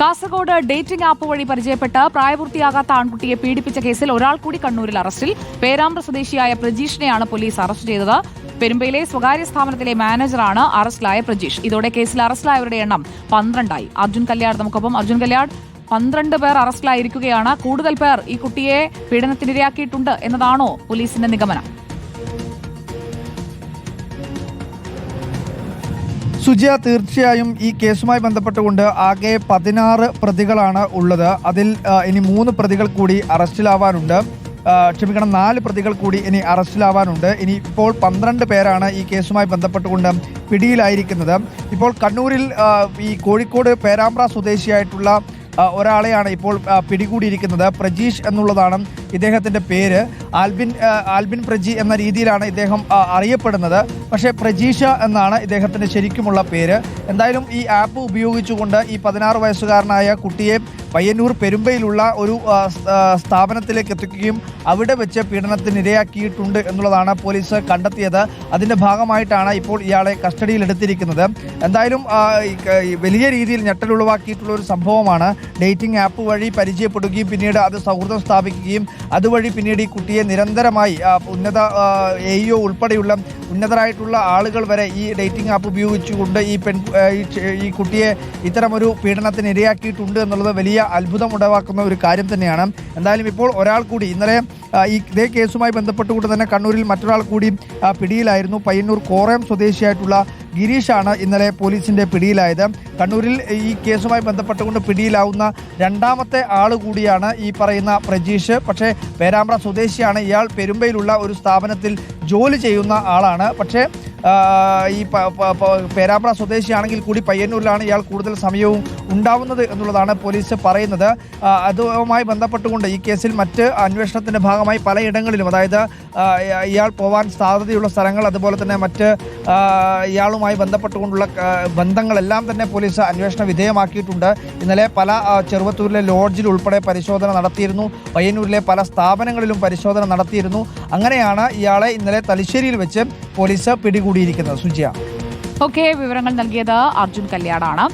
Kasaragod dating app വഴി പരിചയപ്പെട്ട് പ്രായപൂർത്തിയാകാത്ത ആൺകുട്ടിയെ പീഡിപ്പിച്ച കേസിൽ ഒരാൾ കൂടി കണ്ണൂരിൽ അറസ്റ്റിൽ. പേരാമ്പ്ര സ്വദേശിയായ പ്രജീഷിനെയാണ് പോലീസ് അറസ്റ്റ് ചെയ്തത്. പെരുമ്പയിലെ സ്വകാര്യ സ്ഥാപനത്തിലെ മാനേജറാണ് അറസ്റ്റിലായ പ്രജീഷ്. ഇതോടെ കേസിൽ അറസ്റ്റിലായവരുടെ എണ്ണം പന്ത്രണ്ടായി. അർജുൻ കല്യാട് നമുക്കൊപ്പം. അർജുൻ കല്യാട് പന്ത്രണ്ട് പേർ അറസ്റ്റിലായിരിക്കുകയാണ്. കൂടുതൽ പേർ ഈ കുട്ടിയെ പീഡനത്തിനിരയാക്കിയിട്ടുണ്ട് എന്നതാണോ പോലീസിന്റെ നിഗമനം? സുജിയ തീർച്ചയായും ഈ കേസുമായി ബന്ധപ്പെട്ടുകൊണ്ട് ആകെ പതിനാറ് പ്രതികളാണ് ഉള്ളത്. അതിൽ ഇനി മൂന്ന് പ്രതികൾ കൂടി അറസ്റ്റിലാവാനുണ്ട്. ക്ഷമിക്കണം നാല് പ്രതികൾ കൂടി ഇനി അറസ്റ്റിലാവാനുണ്ട്. ഇനി ഇപ്പോൾ പന്ത്രണ്ട് പേരാണ് ഈ കേസുമായി ബന്ധപ്പെട്ടുകൊണ്ട് പിടിയിലായിരിക്കുന്നത്. ഇപ്പോൾ കണ്ണൂരിൽ ഈ കോഴിക്കോട് പേരാമ്പ്ര സ്വദേശിയായിട്ടുള്ള ഒരാളെയാണ് ഇപ്പോൾ പിടികൂടിയിരിക്കുന്നത്. പ്രജീഷ് എന്നുള്ളതാണ് ഇദ്ദേഹത്തിന്റെ പേര്. ആൽബിൻ ആൽബിൻ പ്രജി എന്ന രീതിയിലാണ് ഇദ്ദേഹം അറിയപ്പെടുന്നത്. പക്ഷേ പ്രജീഷ എന്നാണ് ഇദ്ദേഹത്തിന്റെ ശരിക്കുമുള്ള പേര്. എന്തായാലും ഈ ആപ്പ് ഉപയോഗിച്ചുകൊണ്ട് ഈ പതിനാറ് വയസ്സുകാരനായ കുട്ടിയെ പയ്യന്നൂർ പെരുമ്പയിലുള്ള ഒരു സ്ഥാപനത്തിലേക്ക് എത്തിക്കുകയും അവിടെ വെച്ച് പീഡനത്തിനിരയാക്കിയിട്ടുണ്ട് എന്നുള്ളതാണ് പോലീസ് കണ്ടെത്തിയത്. അതിന്റെ ഭാഗമായിട്ടാണ് ഇപ്പോൾ ഇയാളെ കസ്റ്റഡിയിൽ എടുത്തിരിക്കുന്നത്. എന്തായാലും വലിയ രീതിയിൽ ഞെട്ടലുളവാക്കിയിട്ടുള്ള ഒരു സംഭവമാണ്. ഡേറ്റിംഗ് ആപ്പ് വഴി പരിചയപ്പെടുകയും പിന്നീട് അത് സൗഹൃദം സ്ഥാപിക്കുകയും അതുവഴി പിന്നീട് ഈ കുട്ടിയെ നിരന്തരമായി ഉന്നത എ ഉൾപ്പെടെയുള്ള ഉന്നതരായിട്ടുള്ള ആളുകൾ വരെ ഈ ഡേറ്റിംഗ് ആപ്പ് ഉപയോഗിച്ചുകൊണ്ട് ഈ പെൺ ഈ കുട്ടിയെ ഇത്തരമൊരു പീഡനത്തിന് ഇരയാക്കിയിട്ടുണ്ട് എന്നുള്ളത് വലിയ അത്ഭുതം ഉടവാക്കുന്ന ഒരു കാര്യം തന്നെയാണ്. എന്തായാലും ഇപ്പോൾ ഒരാൾ കൂടി ഇന്നലെ ഈ ഇതേ കേസുമായി ബന്ധപ്പെട്ടുകൊണ്ട് തന്നെ കണ്ണൂരിൽ മറ്റൊരാൾ കൂടി പിടിയിലായിരുന്നു. പയ്യന്നൂർ കോറയം സ്വദേശിയായിട്ടുള്ള ഗിരീഷാണ് ഇന്നലെ പോലീസിന്റെ പിടിയിലായത്. കണ്ണൂരിൽ ഈ കേസുമായി ബന്ധപ്പെട്ടുകൊണ്ട് പിടിയിലാവുന്ന രണ്ടാമത്തെ ആൾ കൂടിയാണ് ഈ പറയുന്ന പ്രജീഷ്. പക്ഷേ പേരാമ്പ്ര സ്വദേശിയാണ്. ഇയാൾ പെരുമ്പയിലുള്ള ഒരു സ്ഥാപനത്തിൽ ജോലി ചെയ്യുന്ന ആളാണ്. പക്ഷേ ഈ പേരാമ്പ്ര സ്വദേശിയാണെങ്കിൽ കൂടി പയ്യന്നൂരിലാണ് ഇയാൾ കൂടുതൽ സമയവും ഉണ്ടാവുന്നത് എന്നുള്ളതാണ് പോലീസ് പറയുന്നത്. അതുമായി ബന്ധപ്പെട്ടുകൊണ്ട് ഈ കേസിൽ മറ്റ് അന്വേഷണത്തിന്റെ ഭാഗമായി പലയിടങ്ങളിലും അതായത് ഇയാൾ പോവാൻ സാധ്യതയുള്ള സ്ഥലങ്ങൾ അതുപോലെ തന്നെ മറ്റ് ആ, ഇയാളുമായി ബന്ധപ്പെട്ടുകൊണ്ടുള്ള ബന്ധങ്ങളെല്ലാം തന്നെ പോലീസ് അന്വേഷണ വിധേയമാക്കിയിട്ടുണ്ട്. ഇന്നലെ പല ചെറുവത്തൂരിലെ ലോഡ്ജിൽ ഉൾപ്പെടെ പരിശോധന നടത്തിയിരുന്നു. പയ്യന്നൂരിലെ പല സ്ഥാപനങ്ങളിലും പരിശോധന നടത്തിയിരുന്നു. അങ്ങനെയാണ് ഇയാളെ ഇന്നലെ തലശ്ശേരിയിൽ വെച്ച് പോലീസ് പിടികൂടിയിരിക്കുന്നത്. സുജിയ. ഓക്കെ വിവരങ്ങൾ നൽകിയത് അർജുൻ കല്യാടാണ്